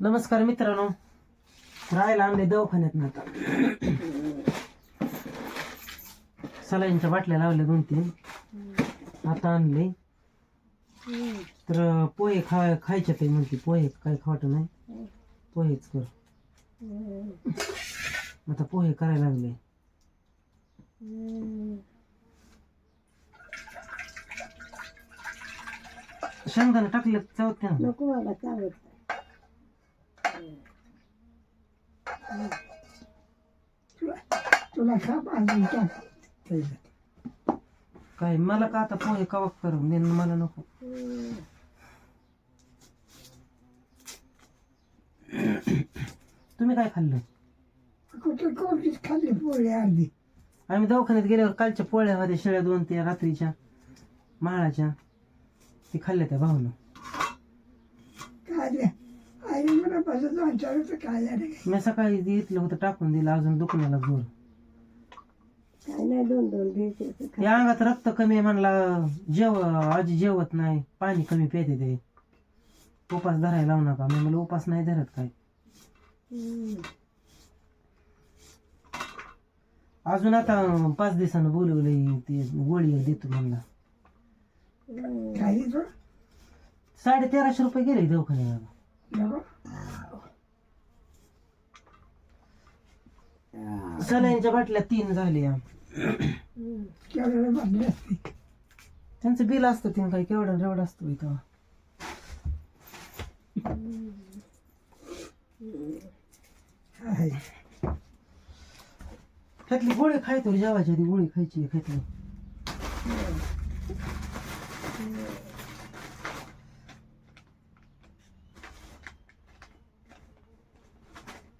नमस्कार मित्रांनो. राहायला आणले दवाखान्यात ना आता. सलाईनच्या बाटल्या लावल्या दोन तीन. आता आणले. तर पोहे खा खायचे ते म्हणते. पोहे काय खावट नाही. पोहेच कर. आता पोहे करायला लागले. शेंगदाणे टाकले चावत ना. नको मला चालत तुला खाप आणून टाक पहिलं. काय मला का आता पोहे कवा करून दे मला नको. तुम्ही काय खाल्लं? कुठं कोणतीच खाल्ली पोळी अर्धी? आम्ही दवाखान्यात गेल्यावर कालच्या पोळ्या होत्या शेळ्या दोन त्या रात्रीच्या माळाच्या. ती खाल्ल्या त्या भाऊनं. काय आई मला पासून दोन चार रुपये काय झाले मी सकाळी घेतलं होतं टाकून दिलं अजून दुखण्याला जोर. काय नाही दोन दोन घ्यायचे त्या अंगात रक्त कमी आहे म्हणला जेव आजी जेवत नाही पाणी कमी पिते ते. उपास धरायला लावू नका. मी मला उपास नाही धरत काय? अजून आता पाच दिवसानं बोलवलंय ते गोळी देतो म्हणला. काही साडे तेराशे रुपये गेले दवाखान्याला. सलाईनच्या बाटल्या तीन झाल्या. त्यांचं बिल असतं ते काय केवढं एवढं असतं इथं त्यातली गोळी खायतो आधी गोळी खायची आहे त्यातली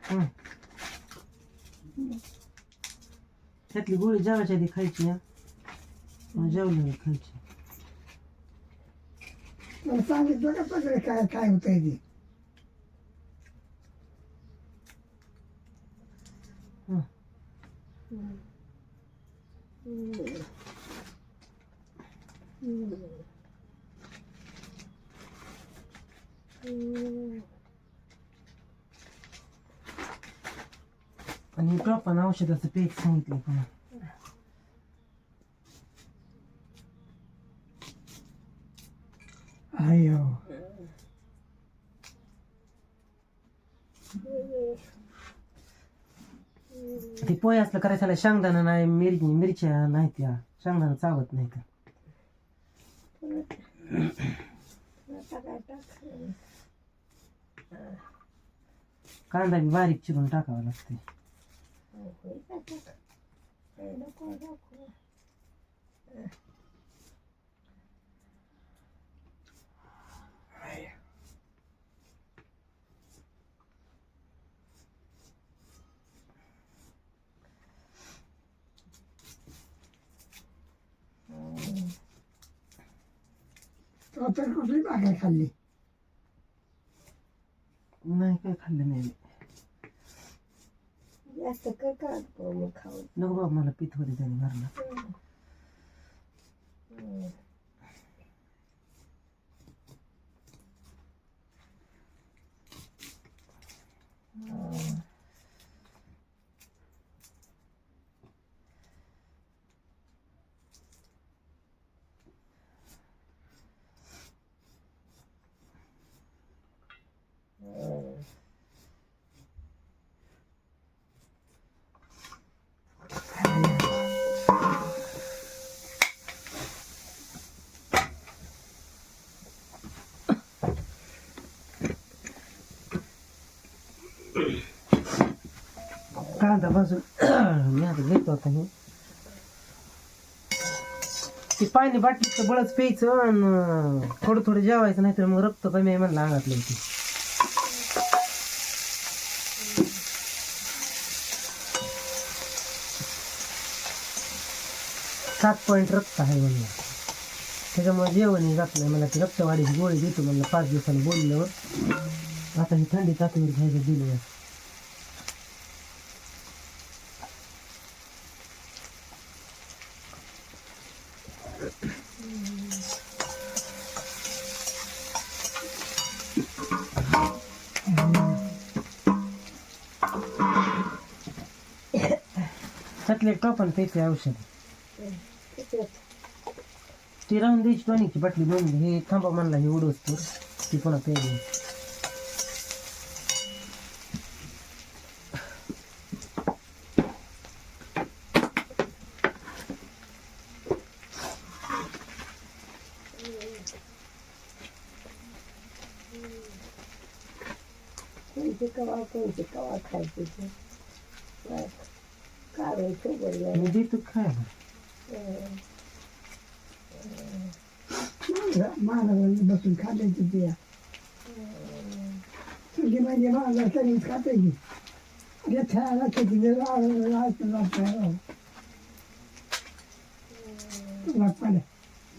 हं. त्यातली गोळी जेवायच्या आधी खायची हा. जेवल्यावर खायची मला सांगितलं का पकडे काय काय होतंय ते हं. आणि टॉपान औषधाचं पेक सांगितलं पण अयो ते पोहे असलं करायचं शेंगदाणा नाही मिरची मिरच्या नाही त्या शेंगदाणा चावत नाही का कांदा बी बारीक चिरून टाकावा लागते तो तर कुठली बागाय खाल्ली? नाही काय खाल्लं नाही. जास्त कर का मग खाऊ? नको बाबा मला पित होते त्याने घरला कांदा भाजून मी आता घेतो आता हे. ते पाणी बाटलीचं बळच प्यायचं आणि थोडं थोडं जेवायचं नाही तर मग रक्त कमी आहे म्हणलं अंगातलं ते सात पॉईंट रक्त आहे म्हणलं. त्याच्यामुळे जेवणही जात नाही मला ती रक्तवाढीची गोळी देतो म्हणलं पाच दिवसांनी बोलल्यावर. आता ही थंडी ताकदीवर घ्यायचं दिलं त्यातले टोपण प्यायचे औषध किती ती राहून द्यायची टॉनिकची बाटली दोन हे थांबा म्हणला हे उडवस तर ती पुन्हा प्यायली कोणती कवा कोणती कवा खायची ती काढायचं बरं मी देतो खायला महाराजांनी बसून खाल्ल्याची ती सगळी म्हणजे महाराज सगळीच खाते की अरे खायला किती लागपाड्या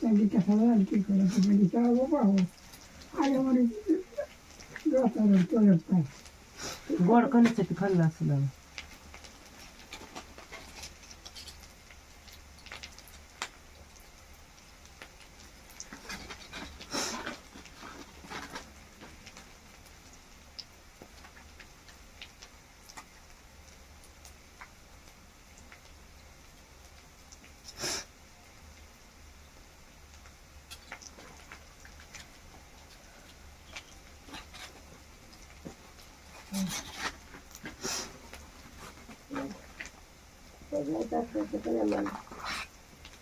संगीत कशाला आणखी करत म्हणजे चला बाबा हो. आले म्हणे दोस्ताला तोडत पाय गोड कणीसाठी खाल्लं असं लागलं सगळ्यात असं पण आम्हाला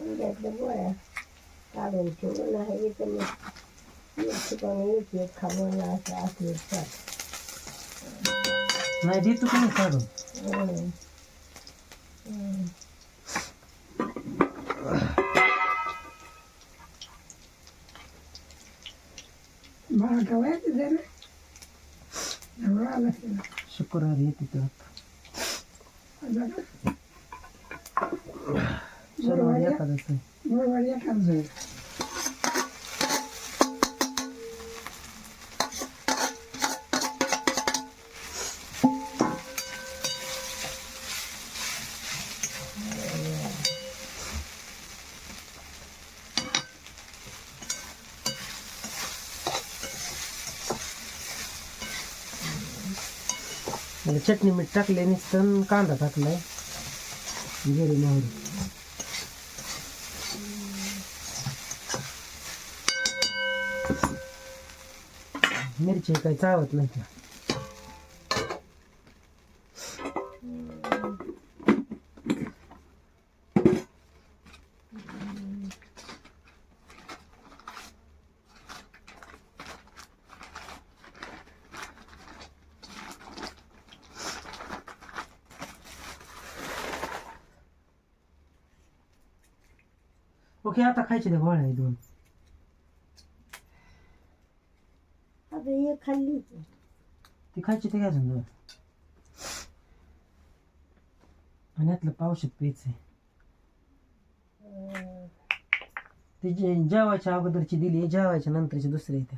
उद्यातल्या गोळ्या काढून ठेवून आहे तर मी मिरची पण एक एक खाऊन असं असले नाही देतो तुम्ही काढून मला कवायचं जरा एवढं आलं असेल शुक्रवारी येते तर शनिवारी एखादच आहे बरोबर एखादं जाईल म्हणजे चटणी मीठ टाकले नुसतं कांदा टाकलाय जिरे मोहरी मिरची काही चावत नाही त्या ओके आता खायचे त्या गोळ्या दोन आता हे खाल्ली ती खायची ते काय समजा? आणि यातलं पावसात प्यायचंय. ती जे जेवायच्या अगोदरची दिली जेवायच्या नंतरची दुसरी येते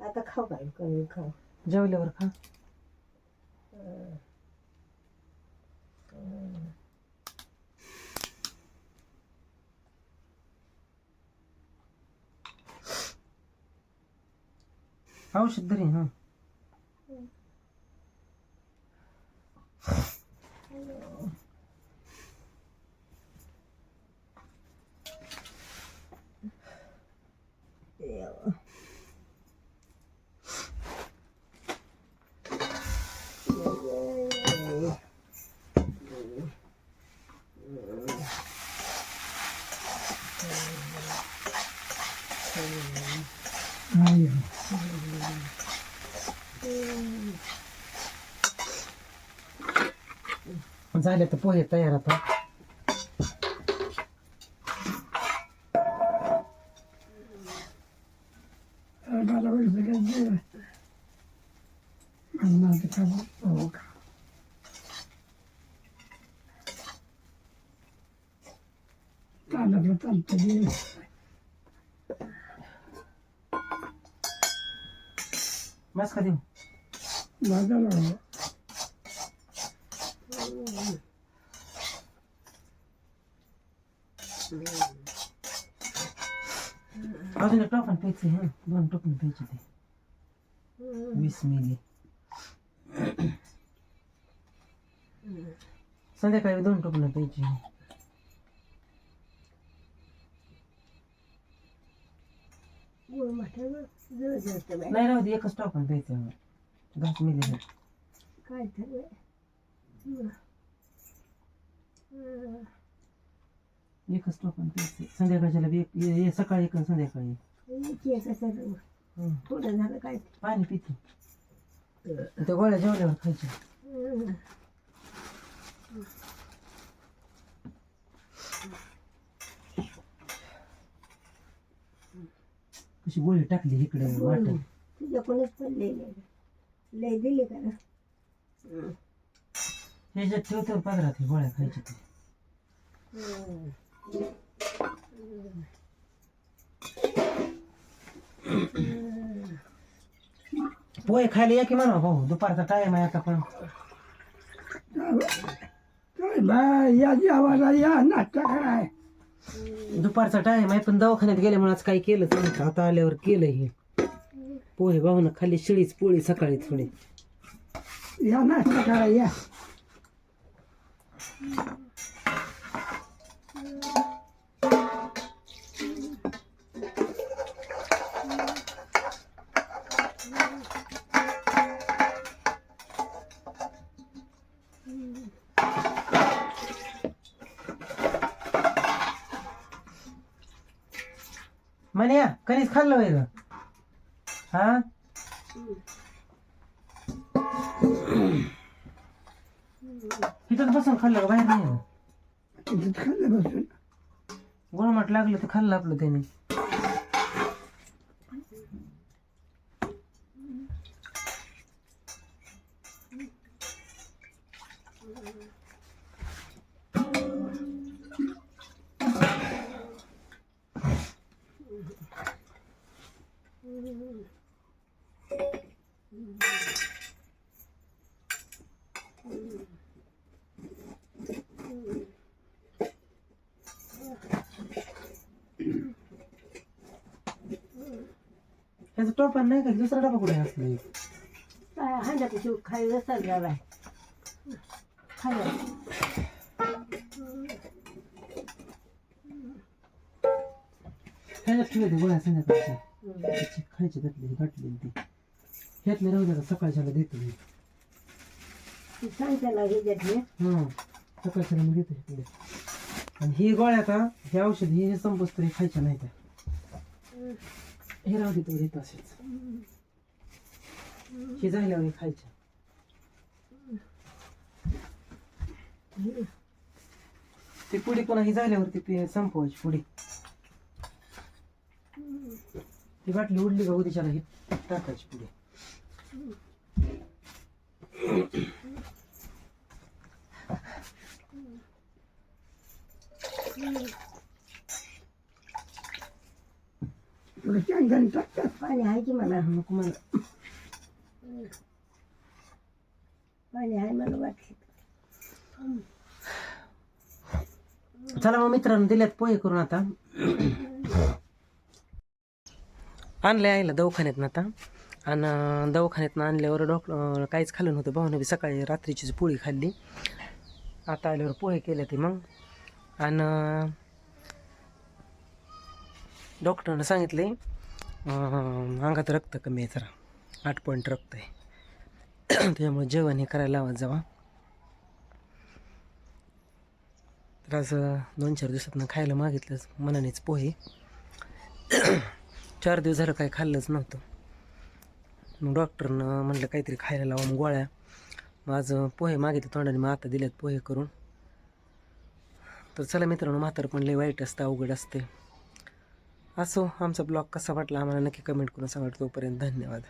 आता खाऊ काय कमी खाऊ. जेवल्यावर खा. तरी हा नाही झाले तर पोहे तयार आता. मला वाटतं काय जेवण मला ते खाऊ हो का चालत चालतं जे बस का देऊ बाजारला अजून एक टोपण प्यायचं हा दोन टोपण प्यायचे ते वीस मिली संध्याकाळी दोन टोपणं प्यायची नाही राहू दे एकच टोपण प्यायचं घास मिली काय. एकच टोपण प्यायचं संध्याकाळच्याला बी एक ये- सकाळी एक आणि संध्याकाळी एक. असं. थोडं झालं काय पाणी पिते त्या गोळ्या जेवल्यावर खायच्या हं. कशी गोळी टाकली इकडे वाटत तुझ्याकडूनच पडलेले लय दिली का ना. ह्याच्यात ठेवतो पदरात हे गोळ्या खायच्या ते हं. पोहे खायला या की म्हणा? भाऊ दुपारचा टाइम आहे आता पण. काय बाय या जेवायला या नाश्ता कराय. दुपारचा टाइम आहे पण दवाखान्यात गेल्यामुळे आज काही केलंच नव्हतं आता आल्यावर केलं हे. पोहे भाऊन खाली शिळीच पोळी सकाळी थोडी. या नाश्ता कराय या. कणीस खाल्लं ग. हा? इथंच बसून खाल्लं का बाहेर नाही का? तिथं खाल्लं बसून. गोळमाट लागलं तर खाल्लं आपलं त्याने. त्याचं टोपण नाही का दुसरा डबा कुठे असलं काय हांड्यापाशी खायला चालला बाय खायला ह्याच्यात ठेवते गोळ्या संध्याकाळच्या खायची घातली घातली ती. ह्यातले राहू द्या सकाळच्याला देतो मी. सांग त्याला हं सकाळच्याला मी देतो आणि ही गोळ्या आता हे औषध हे संपस तरी खायच्या नाही त्या हे राहू देतो घेत असेच. हे झाल्यावर खायच्या. ती पुडी पुन्हा ही झाल्यावरती संपवायची पुडी. ती बाटली उडली का उद्याच्याला? ही टाकायची पुढे. पाणी आहे की मला? नको मला पाणी आहे मला वाटलं. चला मग मित्रांनो दिल्यात पोहे करून आता. आणलं आईला दवाखान्यात आता. आणि दवाखान्यातनं आणल्यावर डॉक्टर काहीच खाल्लं नव्हतं. भावनं बी सकाळी रात्रीचीच पोळी खाल्ली. आता आल्यावर पोहे केले ते मग. आणि डॉक्टरनं सांगितले अंगात रक्त कमी आहे जरा. आठ पॉईंट रक्त आहे. त्यामुळे जेवण हे करायला लावत जावा. तर आज दोन चार दिवसातनं खायला मागितलंच. मनानेच पोहे. चार दिवस झालं काही खाल्लंच नव्हतं. मग डॉक्टरनं म्हणलं काहीतरी खायला लावा मग गोळ्या माझं पोहे मागितले तोंडाने मग आता दिलेत पोहे करून. तर चला मित्रांनो म्हातारं पण लई वाईट असतं अवघड असते असो आमचा ब्लॉग कसा वाटला आम्हाला नक्की कमेंट करून सांगा. तोपर्यंत धन्यवाद.